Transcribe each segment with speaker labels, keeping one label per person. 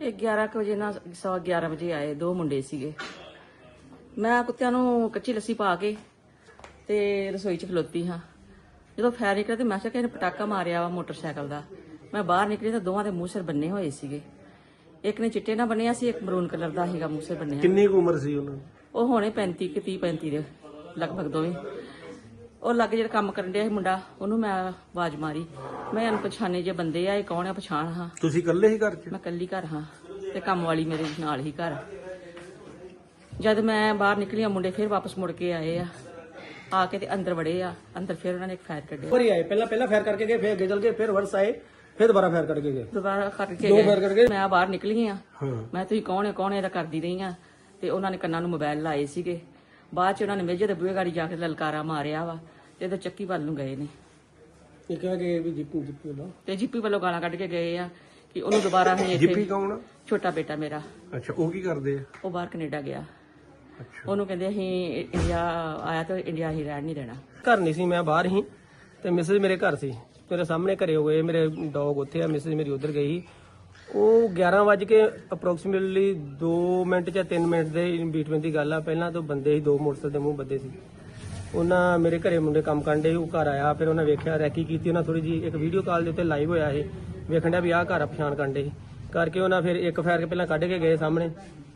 Speaker 1: ਇਹ 11 ਕੁ ਵਜੇ ਨਾਲ ਸਵਾ 11 ਵਜੇ ਆਏ ਦੋ ਮੁੰਡੇ ਸੀਗੇ। ਮੈਂ ਕੁੱਤਿਆਂ ਨੂੰ ਕੱਚੀ ਲੱਸੀ ਪਾ ਕੇ ਤੇ ਰਸੋਈ 'ਚ ਖਲੋਤੀ ਹਾਂ। ਜਦੋਂ ਫਾਇਰ ਨਿਕਲਿਆ ਤੇ ਮੈਂ ਕਿਹਾ ਕਿ ਇਹਨੇ ਪਟਾਕਾ ਮਾਰਿਆ ਵਾ ਮੋਟਰਸਾਈਕਲ ਦਾ। ਮੈਂ ਬਾਹਰ ਨਿਕਲੀ ਤਾਂ ਦੋਵਾਂ ਦੇ ਮੂੰਹ ਸਿਰ ਬੰਨੇ ਹੋਏ ਸੀਗੇ। ਇੱਕ ਨੇ ਚਿੱਟੇ ਨਾਲ ਬੰਨਿਆ ਸੀ ਇੱਕ ਮਰੂਨ ਕਲਰ ਦਾ ਸੀਗਾ ਮੂੰਹ ਸਿਰ ਬੰਨਿਆ।
Speaker 2: ਕਿੰਨੀ ਕੁ ਉਮਰ ਸੀ ਉਹਨਾਂ ਦੀ?
Speaker 1: ਉਹ ਹੋਣੇ 35 ਕਿ 30 35 ਦੇ ਲਗਭਗ ਦੋਵੇਂ। ਉਹ ਲੱਗ ਜਿਹੜਾ ਕੰਮ ਕਰਨ ਡਿਆ ਸੀ ਮੁੰਡਾ ਉਹਨੂੰ ਮੈਂ ਆਵਾਜ਼ ਮਾਰੀ। ਮੈਂ ਅਣਪਛਾਣੇ ਜੇ ਬੰਦੇ ਆ ਇਹ ਕੌਣ ਆ? ਪਛਾਣ ਹਾਂ।
Speaker 2: ਤੁਸੀਂ ਇਕੱਲੇ ਹੀ ਘਰ 'ਚ?
Speaker 1: ਮੈਂ ਕੱਲੀ ਘਰ ਹਾਂ ਤੇ ਕੰਮ ਵਾਲੀ ਮੇਰੇ ਨਾਲ ਹੀ ਘਰ ਜਦ ਮੈਂ ਬਾਹਰ ਨਿਕਲੀ ਆ ਮੁੰਡੇ ਫਿਰ ਵਾਪਸ ਮੁੜ ਕੇ ਆਏ ਆ। ਆ ਕੇ ਤੇ ਅੰਦਰ ਵੜੇ ਆ। ਅੰਦਰ ਫਿਰ ਉਹਨਾਂ ਨੇ ਇੱਕ ਫਾਇਰ ਕੱਢਿਆ।
Speaker 3: ਵਾਰੀ ਆਏ। ਪਹਿਲਾਂ ਪਹਿਲਾਂ ਫਾਇਰ ਕਰਕੇ ਗਏ ਫਿਰ ਅੱਗੇ ਚੱਲ ਕੇ ਫਿਰ ਵਰਸ ਆਏ ਫਿਰ ਦੁਬਾਰਾ ਫਾਇਰ ਕਰਕੇ ਗਏ।
Speaker 1: ਦੁਬਾਰਾ ਕਰਕੇ
Speaker 3: ਦੋ
Speaker 1: ਗਏ।
Speaker 3: ਫਾਇਰ ਕਰਕੇ
Speaker 1: ਮੈਂ ਬਾਹਰ ਨਿਕਲੀ ਆ।
Speaker 2: ਹਾਂ।
Speaker 1: ਮੈਂ ਤੁਸੀਂ ਕੌਣ ਹੈ? ਕੌਣ ਹੈ? ਇਹਦਾ ਕਰਦੀ ਰਹੀ ਆ ਤੇ ਉਹਨਾਂ ਨੇ ਕੰਨਾਂ ਨੂੰ ਮੋਬਾਈਲ ਲਾਏ ਸੀਗੇ। ਬਾਅਦ ਚ ਉਹਨਾਂ ਨੇ ਮੇਜੇ ਦੇ ਬੂਹੇ ਗਾੜੀ ਜਾ ਕੇ ਲਲਕਾਰਾ ਮਾਰਿਆ ਵਾ ਤੇ ਇਹਦੇ ਚੱਕੀ ਵੱਲ ਨੂੰ ਗਏ ਨੇ।
Speaker 3: ਇਹ ਕਹਿ ਗਏ ਵੀ ਜਿੱਪੂ ਜਿੱਪੂ ਲੋ
Speaker 1: ਤੇ ਜੀਪੀ ਵੱਲੋਂ ਗਾਲਾਂ ਕੱਢ ਕੇ ਗਏ ਆ ਕਿ ਉਹਨੂੰ ਦੁਬਾਰਾ ਅਸੀਂ
Speaker 2: ਜਿੱਪੀ
Speaker 1: ਇੱਥੇ
Speaker 2: ਕੌਣ ਆ?
Speaker 1: ਛੋਟਾ ਬੇਟਾ ਮੇਰਾ।
Speaker 2: ਅੱਛਾ ਉਹ ਕੀ ਕਰਦੇ ਆ?
Speaker 1: ਉਹ ਬਾਹਰ ਕੈਨੇਡਾ ਗਿਆ।
Speaker 2: ਅੱਛਾ।
Speaker 1: ਉਹਨੂੰ ਕਹਿੰਦੇ ਅਸੀਂ ਇੰਡੀਆ ਆਇਆ ਤਾਂ ਇੰਡੀਆ ਹੀ ਰਹਿਣ ਨਹੀਂ ਦੇਣਾ।
Speaker 3: ਘਰ ਨਹੀਂ ਸੀ ਮੈਂ ਬਾਹਰ ਹੀ ਤੇ ਮਿਸਿਸ ਮੇਰੇ ਘਰ ਸੀ। ਮੇਰੇ ਸਾਹਮਣੇ ਘਰੇ ਹੋ ਗਏ ਮੇਰੇ ਡੌਗ ਉੱਥੇ ਆ ਮਿਸਿਸ ਮੇਰੀ ਉਧਰ ਗਈ ਉਹ 11 ਵਜੇ ਕੇ ਅਪਰੋਕਸੀਮੇਟਲੀ 2 ਮਿੰਟ ਜਾਂ 3 ਮਿੰਟ ਦੇ ਬੀਟਵੀਨ ਦੀ ਗੱਲ ਆ। ਪਹਿਲਾਂ ਤੋਂ ਬੰਦੇ ਹੀ ਦੋ ਮੋਟਰਸਾਈਕਲ ਦੇ ਮੂੰਹ ਬੱਦੇ ਸੀ। ਉਹਨਾਂ ਮੇਰੇ ਘਰੇ ਮੁੰਡੇ ਕੰਮ ਕਰਨ ਦੇ ਉਹ ਘਰ ਆਇਆ, ਫਿਰ ਉਹਨਾਂ ਵੇਖਿਆ, ਰੈਕੀ ਕੀਤੀ, ਉਹਨਾਂ ਥੋੜੀ ਜੀ ਇੱਕ ਵੀਡੀਓ ਕਾਲ ਦੇ ਉੱਤੇ ਲਾਈਵ ਹੋਇਆ ਇਹ। ਵੇਖਣ ਡਿਆ ਵੀ ਆਹ ਘਰ ਆ ਕਰਨ ਕਰਦੇ ਸੀ। ਕਰਕੇ ਉਹਨਾਂ ਫਿਰ ਇੱਕ ਫੈਰ ਕੇ ਪਹਿਲਾਂ ਕੱਢ ਕੇ ਗਏ ਸਾਹਮਣੇ।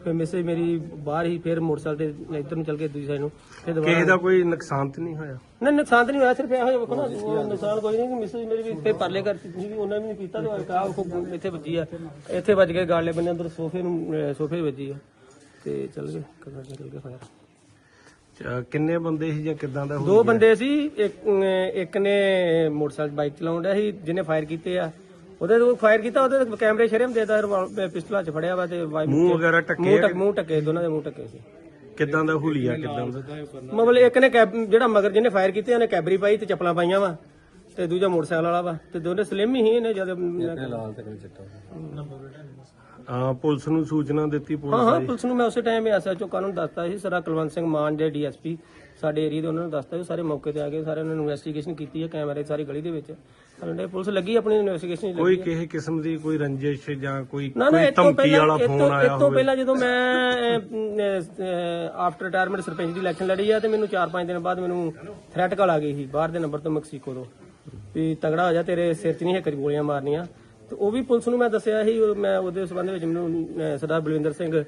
Speaker 3: ਫਿਰ ਮਿਸਿਸ ਮੇਰੀ ਬਾਹਰ ਹੀ ਫਿਰ ਮੋਟਰਸਾਈਕਲ ਤੇ ਇੱਧਰ ਨੂੰ ਚੱਲ ਕੇ ਦੂਜੀ ਸਾਈਡ ਨੂੰ ਫਿਰ ਦੁਬਾਰਾ
Speaker 2: ਕਿਸੇ ਦਾ ਕੋਈ ਨੁਕਸਾਨ ਤੇ ਨਹੀਂ ਹੋਇਆ?
Speaker 3: ਨਹੀਂ ਨੁਕਸਾਨ ਤਾਂ ਨਹੀਂ ਹੋਇਆ ਸਿਰਫ ਇਹੋ ਜਿਹਾ ਵੇਖੋ ਨਾ ਉਹ ਨੁਕਸਾਨ ਕੋਈ ਨਹੀਂ ਕਿ ਮਿਸਿਸ ਮੇਰੀ ਵੀ ਇੱਥੇ ਪਰਲੇ ਘਰ ਸੀ ਵੀ ਉਹਨਾਂ ਵੀ ਨਹੀਂ ਕੀਤਾ ਤੇ ਕਾ ਉਹ ਇੱਥੇ ਵੱਜੀ ਆ ਇੱਥੇ ਵੱਜ ਕੇ ਗਾਲੇ ਬੰਨੇ ਅੰਦਰ ਸੋਫੇ ਨੂੰ ਸੋਫੇ ਵੱਜੀ ਆ ਤੇ ਚੱਲ ਗਏ ਕਮਰੇ 'ਚ ਚੱਲ ਗਏ ਫਾਇਰ
Speaker 2: ਕਿੰਨੇ ਬੰਦੇ ਸੀ ਜਾਂ ਕਿਦਾਂ ਦਾ
Speaker 3: ਦੋ ਬੰਦੇ ਸੀ ਇੱਕ ਇੱਕ ਨੇ ਮੋਟਰਸਾਈਕਲ ਬਾਈਕ ਚਲਾਉਣ ਡਿਆ ਸੀ ਜਿਹਨੇ ਫਾਇਰ ਕੀਤੇ ਆ ਉਹਦੇ ਤੋਂ ਫਾਇਰ ਕੀਤਾ ਉਹਦੇ ਤੇ ਕੈਮਰੇ ਸ਼ਰਮ ਦੇਦਾ ਪਿਸਤਲਾ ਚ ਫੜਿਆ ਵਾ ਤੇ ਵਾਈ-
Speaker 2: ਮੂੰਹ ਵਗੈਰਾ ਟੱਕੇ
Speaker 3: ਮੂੰਹ ਟੱਕ ਮੂੰਹ ਟੱਕੇ ਦੋਨਾਂ ਦੇ ਮੂੰਹ ਟੱਕੇ ਸੀ।
Speaker 2: ਕਿਦਾਂ ਦਾ ਹੁਲੀਆ ਕਿਦਾਂ ਦਾ?
Speaker 3: ਮਤਲਬ ਇੱਕ ਨੇ ਕੈਬ ਜਿਹੜਾ ਮਗਰ ਜਿਹਨੇ ਫਾਇਰ ਕੀਤੇ ਉਹਨੇ ਕੈਬਰੀ ਪਾਈ ਤੇ ਚੱਪਲਾਂ ਪਾਈਆਂ ਵਾ ਤੇ ਦੂਜਾ ਮੋਟਰਸਾਈਕਲ ਵਾਲਾ ਵਾ ਤੇ ਦੋਨੇ ਸਲਿਮ ਹੀ ਸੀ ਇਹਨੇ ਜਦ
Speaker 2: ਆ ਪੁਲਿਸ ਨੂੰ ਸੂਚਨਾ ਦਿੱਤੀ
Speaker 3: ਹਾਂ
Speaker 2: ਪੁਲਿਸ
Speaker 3: ਹਾਂ ਪੁਲਿਸ ਨੂੰ ਮੈਂ ਉਸੇ ਟਾਈਮ ਐਸਐਚਓ ਕਾਨੂੰਨ ਦੱਸਤਾ ਸੀ। ਸਰਾ ਕੁਲਵੰਤ ਸਿੰਘ ਮਾਨ ਦੇ ਡੀਐਸਪੀ ਸਾਡੇ ਏਰੀਆ ਦੇ ਉਹਨਾਂ ਨੂੰ ਦੱਸਤਾ ਵੀ ਸਾਰੇ ਮੌਕੇ ਤੇ ਆ ਗਏ। ਸਾਰੇ ਉਹਨਾਂ ਨੇ ਇਨਵੈਸਟੀਗੇਸ਼ਨ ਕੀਤੀ ਹੈ ਕੈਮਰੇ ਸਾਰੀ ਗਲੀ ਦੇ ਵਿੱਚ। ਸਾਡੇ ਪੁਲਿਸ ਲੱਗੀ ਆਪਣੀ ਇਨਵੈਸਟੀਗੇਸ਼ਨ
Speaker 2: ਕੋਈ ਕਿਸੇ ਕਿਸਮ ਦੀ ਕੋਈ ਰੰਜਿਸ਼ ਜਾਂ ਕੋਈ
Speaker 3: ਨਾ ਨਾ
Speaker 2: ਕੋਈ
Speaker 3: ਇਹ ਤੋਂ
Speaker 2: ਧਮਕੀ
Speaker 3: ਪਹਿਲਾਂ
Speaker 2: ਵਾਲਾ
Speaker 3: ਇਹ
Speaker 2: ਫੋਨ
Speaker 3: ਤੋਂ
Speaker 2: ਆਇਆ
Speaker 3: ਇਹ ਤੋਂ ਪਹਿਲਾਂ ਜਦੋਂ ਮੈਂ ਆਫਟਰ ਰਿਟਾਇਰਮੈਂਟ ਸਰਪੰਚ ਦੀ ਇਲੈਕਸ਼ਨ ਲੜੀ ਆ ਤੇ ਮੈਨੂੰ 4-5 ਦਿਨ ਬਾਅਦ ਮੈਨੂੰ ਥ੍ਰੈਟ ਕਾਲ ਆ ਗਈ ਸੀ ਬਾਹਰ ਦੇ ਨੰਬਰ ਤੋਂ ਮੈਕਸੀਕੋ ਤੋਂ। ਵੀ ਤਗੜਾ ਹੋ ਜਾ ਤੇਰੇ ਸਿਰ 'ਚ ਨਹੀਂ ਹੈ ਕਰੀ ਗੋਲੀਆਂ ਮਾਰਨੀਆਂ। ਤੇ ਉਹ ਵੀ ਪੁਲਿਸ ਨੂੰ ਮੈਂ ਦੱਸਿਆ ਸੀ ਉਹ ਮੈਂ ਉਹਦੇ ਸਬੰਧ ਵਿੱਚ ਮੈਨੂੰ ਅਹ, ਸਰਦਾਰ ਬਲਵਿੰਦਰ ਸਿੰਘ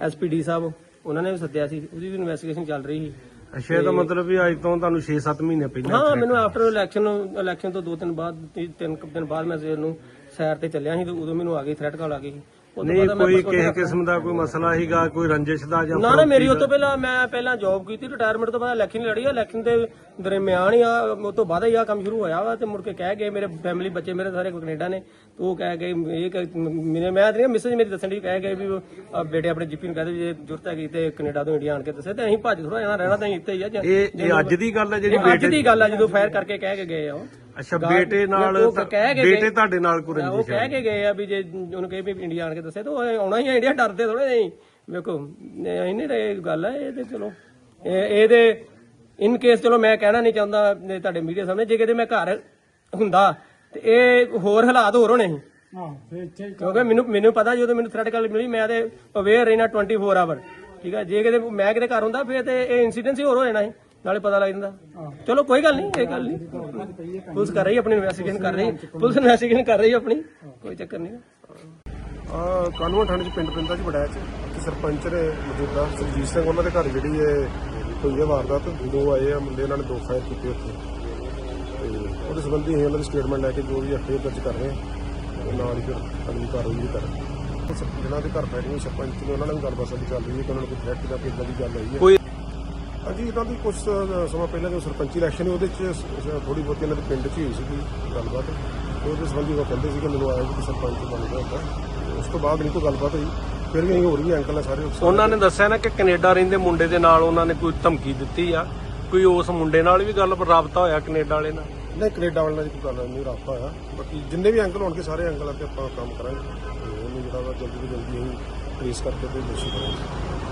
Speaker 3: ਐਸਪੀਡੀ ਸਾਹਿਬ ਉਹਨਾਂ ਨੇ ਵੀ ਸੱਦਿਆ ਸੀ ਉਹਦੀ ਵੀ ਇਨਵੈਸਟੀਗੇਸ਼ਨ ਚੱਲ ਰਹੀ ਸੀ।
Speaker 2: ਅੱਛਾ ਇਹਦਾ ਮਤਲਬ ਵੀ ਅੱਜ ਤੋਂ ਤੁਹਾਨੂੰ 6-7 ਮਹੀਨੇ ਪਹਿਲਾਂ
Speaker 3: ਹਾਂ ਮੈਨੂੰ ਆਫਟਰ ਇਲੈਕਸ਼ਨ ਇਲੈਕਸ਼ਨ ਤੋਂ ਦੋ ਦਿਨ ਬਾਅਦ ਤੀ- ਤਿੰਨ ਕੁ ਦਿਨ ਬਾਅਦ ਮੈਂ ਸਵੇਰ ਨੂੰ ਸੈਰ ਤੇ ਚੱਲਿਆ ਸੀ ਤੇ ਉਦੋਂ ਮੈਨੂੰ ਆ ਗਈ ਥ੍ਰੈਟ ਕਾਲ ਆ ਗਈ ਸੀ। ਉਹ ਤੋਂ
Speaker 2: ਨਹੀਂ
Speaker 3: ਬਾਅਦ ਮੈਂ
Speaker 2: ਕੋਈ ਕਿਸੇ ਕਿਸਮ ਦਾ ਕੋਈ ਮਸਲਾ ਸੀਗਾ ਕੋਈ ਰੰਜਿਸ਼ ਦਾ ਜਾਂ
Speaker 3: ਨਾ ਨਾ ਮੇਰੀ ਉਸ ਤੋਂ ਪਹਿਲਾਂ ਮੈਂ ਪਹਿਲਾਂ ਜੌਬ ਕੀਤੀ ਰਿਟਾਇਰਮੈਂਟ ਤੋਂ ਬਾਅਦ ਇਲੈਕਸ਼ਨ ਲੜੀ ਆ ਇਲੈਕਸ਼ਨ ਦੇ ਦਰਮਿਆਨ ਹੀ ਆ ਉਸ ਤੋਂ ਬਾਅਦ ਹੀ ਆ ਕੰਮ ਸ਼ੁਰੂ ਹੋਇਆ ਵਾ ਤੇ ਮੁੜ ਕੇ ਕਹਿ ਗਏ ਮੇਰੇ ਫੈਮਿਲੀ ਬੱਚੇ ਮੇਰੇ ਸਾਰੇ ਕੈਨੇਡਾ ਨੇ ਤੇ ਉਹ ਕਹਿ ਗਏ ਇਹ ਕਹਿ- ਮੇਰੇ ਮੈਂ ਤੇ ਮੈਸੇਜ ਮੇਰੀ ਦੱਸਣ ਦੀ ਕਹਿ ਗਏ ਵੀ ਆ ਬੇਟੇ ਆਪਣੇ ਜੀਪੀ ਨੂੰ ਕਹਦੇ ਜੇ ਜ਼ਰੂਰਤ ਹੈਗੀ ਤੇ ਕੈਨੇਡਾ ਤੋਂ ਇੰਡੀਆ ਆਣ ਕੇ ਦੱਸੇ ਤੇ ਅਸੀਂ ਭੱਜ ਥੋੜਾ ਜਾਣਾ ਰਹਿਣਾ ਤਾਂ ਅਸੀਂ ਇੱਥੇ ਹੀ ਆ ਜਾਂ-
Speaker 2: ਇਹ ਇਹ ਅੱਜ ਦੀ ਗੱਲ ਹੈ ਜਿਹੜੀ
Speaker 3: ਇਹ ਅੱਜ ਦੀ ਗੱਲ ਆ ਜਦੋਂ ਫਾਇਰ ਕਰਕੇ ਕਹਿ ਕੇ ਗਏ ਆ ਉਹ।
Speaker 2: ਅੱਛਾ ਬੇਟੇ ਨਾਲ
Speaker 3: ਉਹ ਕਹਿ ਕੇ
Speaker 2: ਬੇਟੇ ਤੁਹਾਡੇ ਨਾਲ ਕੋਈ
Speaker 3: ਉਹ
Speaker 2: ਰੰਜਿਸ਼
Speaker 3: ਕਹਿ ਕੇ ਗਏ ਆ ਵੀ ਜੇ ਉਹਨੂੰ ਕਹੇ ਵੀ ਇੰਡੀਆ ਆਣ ਕੇ ਦੱਸੇ ਤਾਂ ਉਹ ਆਉਣਾ ਹੀ ਆ ਇੰਡੀਆ ਡਰਦੇ ਥੋੜੇ ਨਹੀਂ ਵੇਖੋ ਇਹ ਨਹੀਂ ਰਹੇ ਗੱਲ ਹੈ ਇਹ ਤੇ ਚਲੋ। ਇਹ ਇਹਦੇ ਇਨ ਕੇਸ ਚਲੋ ਮੈਂ ਕਹਿਣਾ ਨਹੀਂ ਚਾਹੁੰਦਾ ਇਹ ਤੁਹਾਡੇ ਮੀਡੀਆ ਸਾਹਮਣੇ ਜੇ ਕਿਤੇ ਮੈਂ ਘਰ ਹੁੰਦਾ ਤੇ ਇਹ ਹੋਰ ਹਾਲਾਤ ਹੋਰ ਹੋਣੇ ਸੀ। ਕਿਉਂਕਿ ਮੈਨੂੰ ਮੈਨੂੰ ਪਤਾ ਜਦੋਂ ਮੈਨੂੰ ਥ੍ਰੈਟ ਕਾਲ ਮਿਲੀ ਮੈਂ ਤੇ ਅਵੇਅਰ ਰਹਿਣਾ 24 ਆਵਰ ਠੀਕ ਹੈ ਜੇ ਕਿਤੇ ਮੈਂ ਕਿਤੇ ਘਰ ਹੁੰਦਾ ਫਿਰ ਤੇ ਇਹ ਇਨਸੀਡੈਂਟ ਹੀ ਹੋਰ ਹੋ ਜਾਣਾ ਸੀ। ਨਾਲੇ ਪਤਾ ਲੱਗ ਜਾਂਦਾ। ਚਲੋ ਕੋਈ ਗੱਲ ਨਹੀਂ ਇਹ ਗੱਲ ਨਹੀਂ। ਪੁਲਿਸ ਕਰ ਰਹੀ ਆਪਣੀ ਇਨਵੈਸਟੀਗੇਸ਼ਨ ਕਰ ਰਹੀ। ਪੁਲਿਸ ਇਨਵੈਸਟੀਗੇਸ਼ਨ ਕਰ ਰਹੀ ਆਪਣੀ ਕੋਈ ਚੱਕਰ ਨਹੀਂ।
Speaker 4: ਆ ਕਾਨੂੰਨ ਥਾਣੇ ਚ ਪਿੰਡ ਪਿੰਦਾ ਚ ਬੜਾਇਆ ਚ ਕਿ ਸਰਪੰਚ ਨੇ ਮੌਜੂਦਾ ਸਰਜੀਤ ਸਿੰਘ ਉਹਨਾਂ ਦੇ ਘਰ ਜਿਹੜੀ ਹੈ ਹੋਈ ਹੈ ਵਾਰਦਾਤ ਦੋ ਆਏ ਆ ਮੁੰਡੇ ਉਹਨਾਂ ਨੇ ਦੋ ਫਾਇਰ ਕੀਤੇ ਉੱਥੇ। ਤੇ ਉਹਦੇ ਸੰਬੰਧੀ ਅਸੀਂ ਉਹਨਾਂ ਦੀ ਸਟੇਟਮੈਂਟ ਲੈ ਕੇ ਜੋ ਵੀ ਐਫਆਈਆਰ ਦਰਜ ਕਰ ਰਹੇ ਹਾਂ ਤੇ ਨਾਲ ਹੀ ਫਿਰ ਅਗਲੀ ਕਾਰਵਾਈ ਵੀ ਕਰ ਰਹੇ ਦੇ ਘਰ ਹੋਈ ਸਰਪੰਚ ਨੇ ਉਹਨਾਂ ਨਾਲ ਵੀ ਗੱਲਬਾਤ ਚੱਲ ਰਹੀ ਹੈ ਕਿ ਉਹਨਾਂ ਨੂੰ ਕੋਈ ਥ੍ਰੈਟ ਜਾਂ ਕਿੱਦਾਂ ਦੀ ਗੱਲ ਆਈ ਹੈ।
Speaker 2: ਕੋਈ
Speaker 4: ਹਾਂਜੀ ਇਹਨਾਂ ਦੀ ਕੁਝ ਸਮਾਂ ਪਹਿਲਾਂ ਜੋ ਸਰਪੰਚੀ ਇਲੈਕਸ਼ਨ ਉਹਦੇ ਚ ਥੋੜੀ ਬਹੁਤੀ ਇਹਨਾਂ ਦੇ ਪਿੰਡ 'ਚ ਹੀ ਹੋਈ ਸੀ ਗੱਲਬਾਤ। ਤੇ ਉਹਦੇ ਸੰਬੰਧੀ ਉਹ ਕਹਿੰਦੇ ਸੀ ਕਿ ਮੈਨੂੰ ਆਇਆ ਕਿ ਸਰਪੰਚ ਬਣ ਗਿਆ ਹੁੰਦਾ। ਉਸ ਤੋਂ ਬਾਅਦ ਨਹੀਂ ਕੋਈ ਗੱਲਬਾਤ ਹੋਈ। ਫਿਰ ਵੀ ਹੋਰ ਵੀ ਅੰਕਲ ਆ ਸਾਰੇ
Speaker 2: ਉਹਨਾਂ ਨੇ ਦੱਸਿਆ ਨਾ ਕਿ ਕੈਨੇਡਾ ਰਹਿੰਦੇ ਮੁੰਡੇ ਦੇ ਨਾਲ ਉਹਨਾਂ ਨੇ ਕੋਈ ਧਮਕੀ ਦਿੱਤੀ ਆ। ਕੋਈ ਉਸ ਮੁੰਡੇ ਨਾਲ ਵੀ ਗੱਲ ਰਾਬਤਾ ਹੋਇਆ ਕੈਨੇਡਾ ਵਾਲੇ ਨਾਲ?
Speaker 4: ਨਹੀਂ ਕੈਨੇਡਾ ਵਾਲਿਆਂ ਨਾਲ ਕੋਈ ਗੱਲ ਨਹੀਂ ਰਾਬਤਾ ਹੋਇਆ। ਬਾਕੀ ਜਿੰਨੇ ਵੀ ਅੰਕਲ ਹੋਣਗੇ ਸਾਰੇ ਅੰਕਲਾਂ ਤੇ ਆਪਾਂ ਕੰਮ ਕਰਾਂਗੇ। ਤੇ ਉਹਨੂੰ ਜਿਹੜਾ ਵਾ ਜਲਦੀ ਤੋਂ ਜਲਦੀ ਅਸੀਂ ਟ੍ਰੇਸ ਕਰਕੇ ਤੇ ਦੋਸ਼ੀ ਕਰਾਂਗੇ